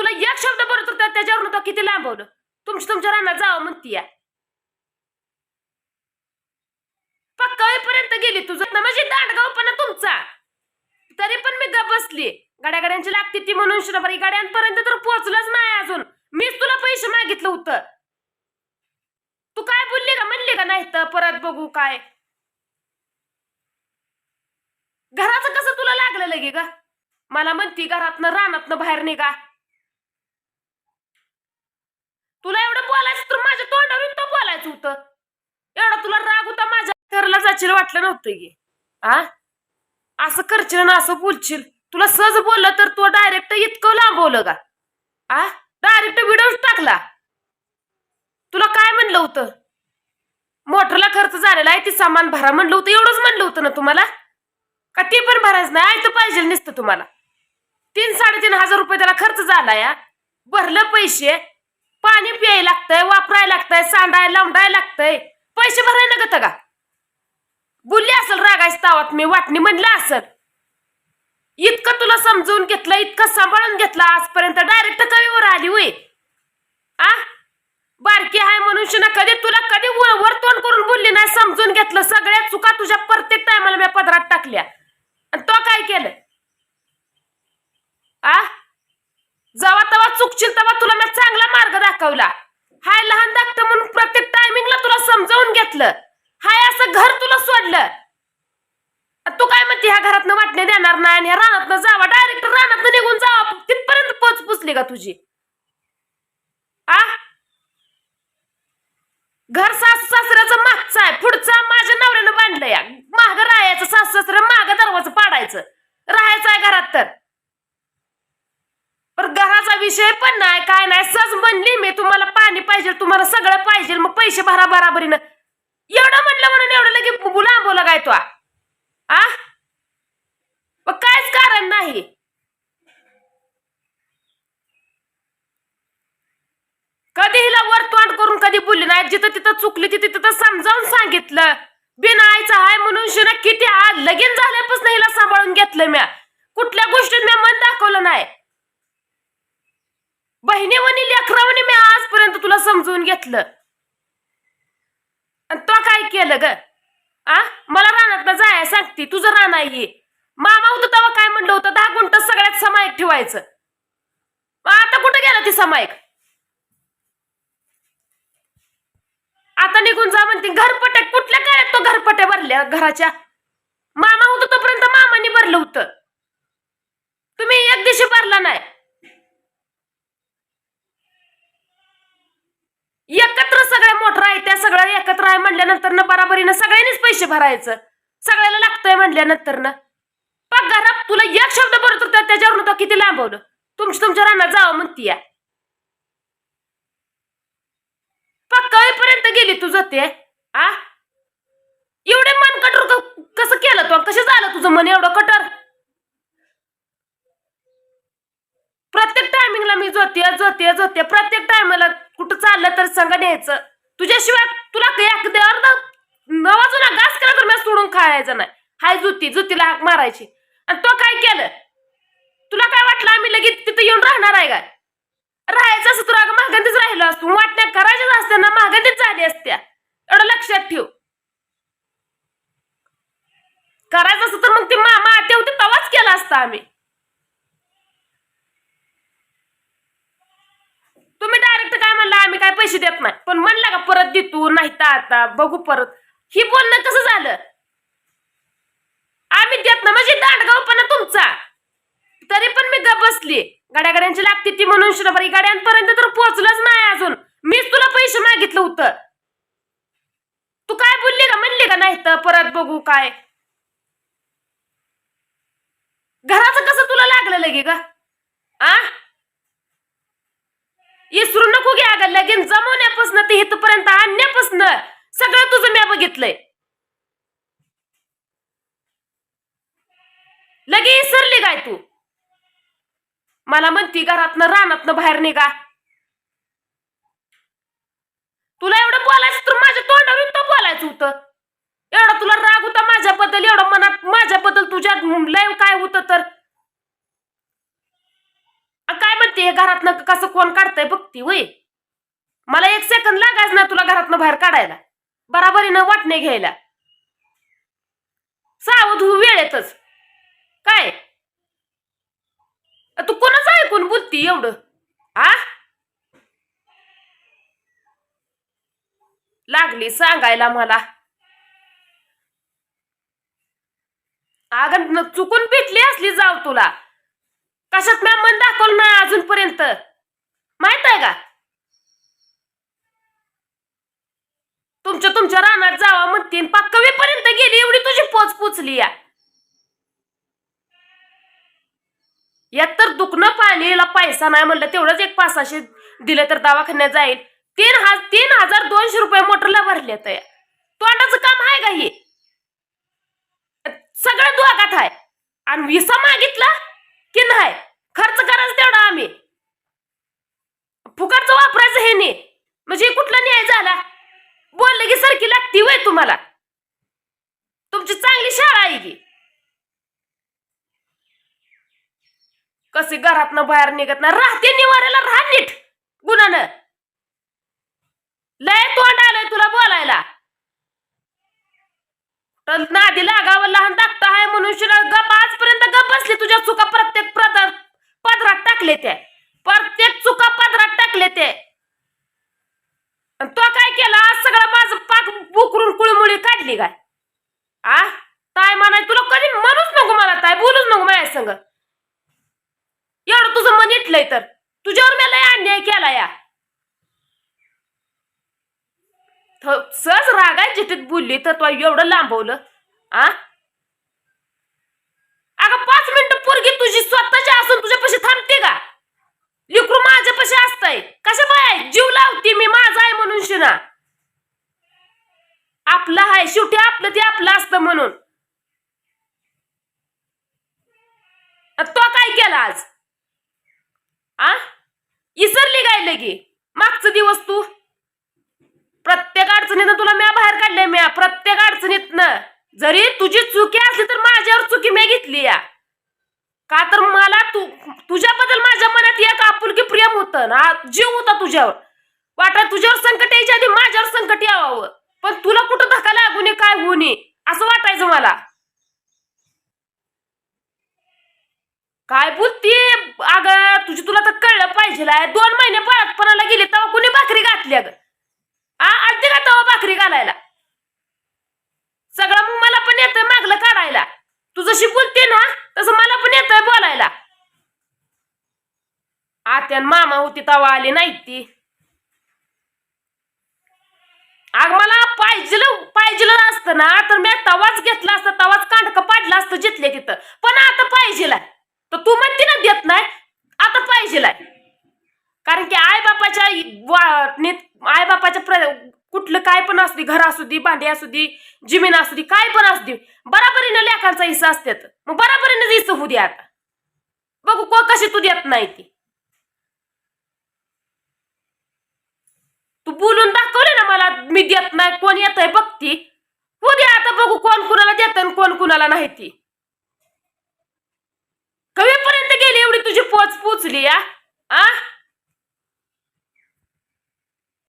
तुला एक शब्द बरं होता त्याच्यावर तो किती लांबवलं तुमची तुमच्या रानात जावं म्हणती या. गेली तुझं म्हणजे म्हणजे दांडगावपणा तुमचा. तरी पण मी गप बसली. गाड्या गाड्यांची लागती ती म्हणून शिरभरी गाड्यांपर्यंत तर पोहोचलंच नाही अजून. मीच तुला पैसे मागितलं होतं. तू काय बोलली का म्हणली का नाही तर परत बघू काय? घराचं कसं तुला लागलं लगे ग? मला म्हणती घरातनं रानातनं बाहेर निघा तुला एवढं बोलायचं तर माझ्या तोंडावरून होतं. एवढा तुला राग होता माझ्या घरला जाशील वाटलं नव्हतं की. आ? असं करशील ना असं बोलशील. तुला सहज बोललं तर तो डायरेक्ट इतकं लांबवलं का? आ? डायरेक्ट व्हिडिओ टाकला. तुला काय म्हणलं होतं? मोटरला खर्च झालेला आहे ती सामान भरा म्हणलं होतं. एवढंच म्हणलं होतं ना तुम्हाला? का ती पण भरायचं नाही? आयचं पाहिजे नसतं तुम्हाला. तीन साडेतीन हजार रुपये त्याला खर्च झाला या भरलं पैसे. पाणी प्यायला लागतंय वापरायला लागतंय सांडायला लावडायला लागतंय. पैसे भरायला गत का? बोलली असेल रागायच तावात मी वाटणी म्हणलं असेल. इतकं तुला समजून घेतलं इतकं सांभाळून घेतलं आजपर्यंत डायरेक्ट कवीवर आली होय? आ? बारकी आहे म्हणून शिना कधी तुला कधी वर वर तोंड करून बोलली नाही समजून घेतलं सगळ्या चुका तुझ्या प्रत्येक टायमाला मी पदरात टाकल्या आणि तो काय केलं आ जेव्हा तेव्हा तेव्हा तुला मी चांगला मार्ग दाखवला. हाय लहान धाकट म्हणून प्रत्येक टायमिंगला तुला समजावून घेतलं. हाय असं घर तुला सोडलं. तू काय म्हणते ह्या घरातनं वाटणे देणार नाही आणि ह्या रानातनं जावा. डायरेक्ट रानातनं निघून जावा. तिथपर्यंत पोच पुचली का तुझी? आ? घर सासू सासऱ्याचं मागचं आहे. पुढचं माझ्या नवऱ्यानं बांधलं या माग रायाचं सासू सासऱ्या माग दरवाजा पाडायचं राहायचं आहे घरात तर पण घराचा विषय पण नाही काय नाही. सहज म्हणली मी तुम्हाला पाणी पाहिजे तुम्हाला सगळं पाहिजे. मग पैसे भरा बराबरीनं. एवढं म्हणलं म्हणून एवढं लगे लांबवलं काय तो? आ? मग कायच कारण नाही. कधी हिला वर तोंड करून कधी बोलली नाही. जिथं तिथं चुकली तिथे तिथं समजावून सांगितलं. बिन आईचं आहे म्हणून शिना किती आज लगीन झाल्यापासून हिला सांभाळून घेतलं म्या. कुठल्या गोष्टीत म्या मन दाखवलं नाही. बहिणीवनी लेकरावणी मी आजपर्यंत तुला समजून घेतलं. आणि तो काय केलं ग? आ? मला रानातला जाय सांगते तुझं रान आहे. मामा होतं तेव्हा काय म्हणलं होतं? दहा गुंट सगळ्यात समायक ठेवायचं. आता कुठं गेला ती समायक? आता निघून जा म्हणते घरपट्या कुठल्या काळात तो घरपट्या भरल्या घराच्या? मामा होतं तोपर्यंत मामाने भरलं होतं. तुम्ही एक दिवशी भरला नाही एकत्र सगळ्या मोटर आहे एकत्र आहे म्हणल्यानंतर ना बराबरीनं सगळ्यांनीच पैसे भरायचं. सगळ्याला लागतंय म्हणल्यानंतर ना पण तुला एक शब्द बोलत होता त्याच्यावरून तो किती लांबवलं? तुमची तुमच्या रानात जावं म्हणती या पक्कापर्यंत गेली तुझं ते आ? एवढे मन कटर कसं केलं तू? कसं झालं तुझं मन एवढं कटर प्रत्येक टायमिंगला मी जोते जोते जोते. प्रत्येक टायमाला कुठं चाललं तर संग न्यायचं. तुझ्याशिवाय तुला एक ना? नवाजून घास केला तर मी सोडून खायचं नाही. हाय जुती जुतीला हाक मारायची. आणि तो काय केलं? तुला काय वाटलं आम्ही लगेच तिथं येऊन राहणार आहे काय? राहायचं असं तुला महागंदीच राहिलो असतो. वाटण्या करायच्याच असत्या ना महागंदीच झाली असत्या. एवढं लक्षात ठेव. करायचं असं तर मग ती मामा माते होती तवाच केला असता आम्ही तुम्ही डायरेक्ट काय म्हणला आम्ही काय पैसे देत नाही. पण म्हणला का परत देतो नाही तर आता बघू परत. ही बोलणं कसं झालं? आम्ही देत ना म्हणजे दांडगावपणा तुमचा. तरी पण मी गप बसली. गाड्या गाड्यांची लागती ती म्हणून शिरबरी गाड्यांपर्यंत तर पोहोचलंच नाही अजून. मीच तुला पैसे मागितलं होतं. तू काय बोलली का म्हणली का नाही तर परत बघू काय? घराचं कसं तुला लागलं लगे ग? आ? इसरू नको घ्या ग लगीन जमवण्यापासून ते इथपर्यंत आणण्यापासून सगळं तुझं मी बघितलंय. लगे इसरली काय तू? मला म्हणती घरातनं रानातनं बाहेर निघा. तुला एवढं बोलायचं तर माझ्या तोंडावरून तो बोलायचं होतं. एवढा तुला राग होता माझ्याबद्दल एवढं मनात माझ्याबद्दल तुझ्या लय काय होतं तर? करते काय घरातनं कसं कोण काढतंय बघती वय मला एक सेकंद लागायच ना तुला घरातनं बाहेर काढायला. बराबरीनं वाटणे घ्यायला. सावध हो वेळेतच. काय? तू कोणाच ऐकून बोलती एवढं? आ? लागली सांगायला मला. अगं चुकून पिटली असली जाव तुला. कशात मॅम मन दाखवलं ना अजूनपर्यंत? माहीत आहे का? तुमच्या तुमच्या रानात जावा म्हणतीन पाकवीपर्यंत गेली एवढी तुझी पोच पुचली या. यात तर दुखणं पाणीला पैसा नाही म्हणलं तेवढंच एक पाचशे दिलं तर दवाखान्यात जाईल. तीन हजार तीन हजार दोनशे रुपये मोटरला भरले तर तोंडाचं काम आहे का हे? सगळं दुआगात आहे. आणि विसा मागितला? की नाही? खर्च करायचं तेवढा आम्ही. फुकटचं वापरायचं हे नाही. म्हणजे कुठला न्याय झाला? बोललं की सारखी लागती वय तुम्हाला. तुमची चांगली शाळा आहे की. कसे घरात बाहेर निघत ना राहते निवारायला राहा नीट गुणानं. लय तोंड आलंय तुला बोलायला. तर नादी लागावं लहान टाकता आहे म्हणून शिला गप आजपर्यंत बसली तुझ्या चुका प्रत्येक पदरात पदरात टाकले ते. प्रत्येक चुका पदरात टाकले ते. तो काय केला? सगळं माझं पाक बुकरून कुळमुळी काढली काय? आ? ताय म्हणाय तुला कधी म्हणूच नको मला ताय बोलूच नको माझ्या संग. एवढं तुझं मन इटलंय तर. तुझ्यावर मी लय अन्याय केला या. सहज रागाय जिटीत बोलली तर तू एवढं लांबवलं. आ? अगं पाच मिनिट पोरगी तुझी स्वतःची असून तुझ्यापाशी थांबते का? लिकरू माझ्यापाशी असतंय. कशा बाय जीव लावते मी माझा आहे म्हणून शिना. आपलं आहे शेवटी आपलं ते आपलं असतं म्हणून. तो काय केला आज? आ? इसरली काय लगी? मागचं दिवस तू? प्रत्येक अडचणीनं तुला म्या बाहेर काढले म्या प्रत्येक अडचणीतनं. जरी तुझी चुकी असली तर माझ्यावर चुकी मी घेतली या. का तर मला तू तुझ्याबद्दल माझ्या मनात एक आपुलकी प्रेम होतं ना जीव होता तुझ्यावर. वाटत तुझ्यावर संकट यायच्या आधी माझ्यावर संकट यावं. पण तुला कुठं धक्का लागू नये काय होऊ नये असं वाटायचं मला. काय बोलती? अगं तुझी तुला तर कळलं पाहिजे दोन महिने परातपणाला गेली तेव्हा कुणी भाकरी घातली अगं? आ आलती का तेव्हा भाकरी घालायला? सगळं मग मला पण येतंय मागलं काढायला. तू जशी बोलते ना तसं मला पण येतंय बोलायला. आत्यान मामा होती तवा आली नाही ती. अग मला पाहिजे पाहिजे असतं ना तर मी तवाच घेतला असतं तवाच कांडकं पाडलं असतं जिथले तिथं. पण आता पाहिजे तर तू म्हणते ना देत नाही आता पाहिजे कारण की आई बापाच्या आई बापाच्या कुठलं काय पण असू दे घर असू दे भांडी असू दे जमीन असू दे काय पण असू दे बराबरीनं लेखांचा हिस्सा असतात मग बराबरीनं हिस्सा होऊ दे आता. बघू को कशी तू देत नाही ती. तू बोलून दाखवले ना मला मी देत नाही कोण येत आहे बघती हो दे आता बघू कोण कुणाला देत कोण कुणाला नाही ती. कवीपर्यंत गेली एवढी तुझी पोच पोचली या आ?